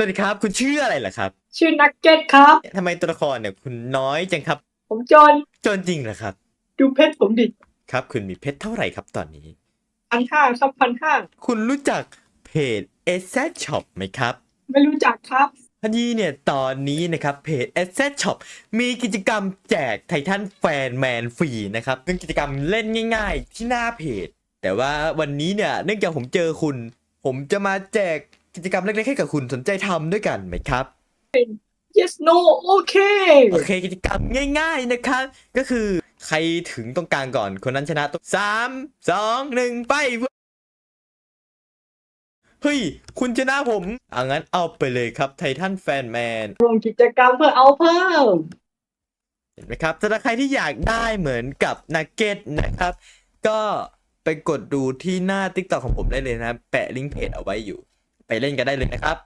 สวัสดีครับ คุณชื่ออะไรล่ะครับชื่อนักเก็ตครับ ทำไมตัวละครเนี่ยคุณน้อยจังครับผมจนจนจริงเหรอครับ ดูเพชรผมดิครับ คุณมีเพชรเท่าไหร่ครับตอนนี้ พันห้าครับพันห้าคุณรู้จักเพจ a s s e t Shop ไหมครับ ไม่รู้จักครับ พอดีเนี่ยตอนนี้นะครับเพจ a s s e t Shop มีกิจกรรมแจกไททันแฟนแมนฟรีนะครับเป็นกิจกรรมเล่นง่าย ๆ ที่หน้าเพจ แต่ว่าวันนี้เนี่ยเนื่องจากผมเจอคุณ ผมจะมาแจก กิจกรรมเล็กๆให้กับคุณสนใจทำด้วยกันไหมครับ yes no โอเคโอเคกิจกรรมง่ายๆนะครับ ก็คือใครถึงตรงกลางก่อนคนนั้นชนะต้องสามสองหนึ่งไป เฮ้ย คุณชนะผมเอางั้นเอาไปเลยครับไททันแฟนแมน รวมกิจกรรมเพื่อเอาเพิ่ม เห็นไหมครับสำหรับใครที่อยากได้เหมือนกับนักเก็ตนะครับ ก็ไปกดดูที่หน้า TikTok ของผมได้เลยนะ แปะลิงก์เพจเอาไว้อยู่ ไปเล่นกันได้เลยนะครับ